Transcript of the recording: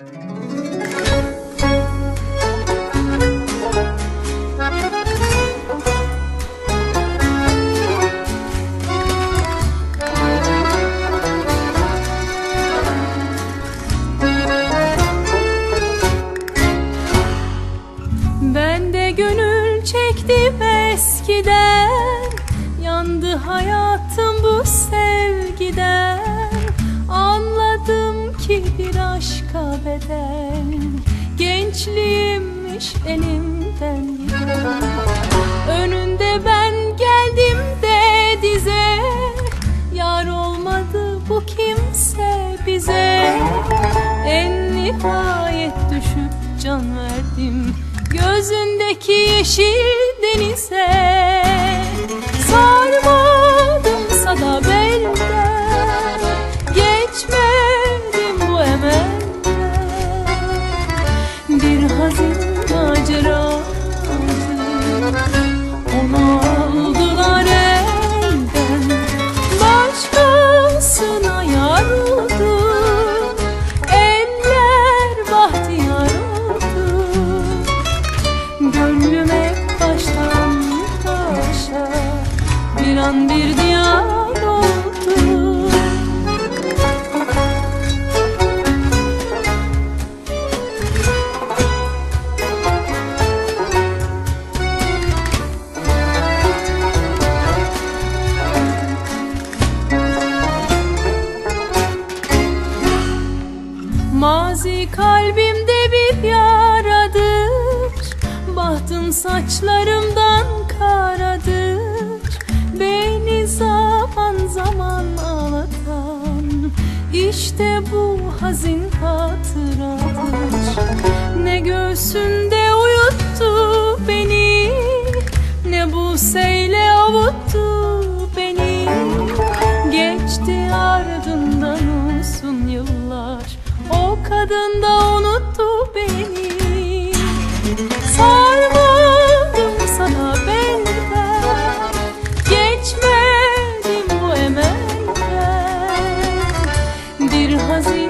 Ben de gönül çektim eskiden. Yandı hayatım bu sevgiden bir aşka bedel. Gençliğimmiş elimden giden. Önünde ben geldim de dize. Yar olmadı bu kimse bize. En nihayet düşüp can verdim. Gözündeki yeşil Bir an bir diyar oldu Mazi kalbimde bir yaradır. Bahtım saçlarımdan İşte bu hazin hatıradır. Ne göğsünde uyuttu beni Ne bu seyle avuttu beni. Geçti ardından uzun yıllar O kadın da unuttu beni sozinho.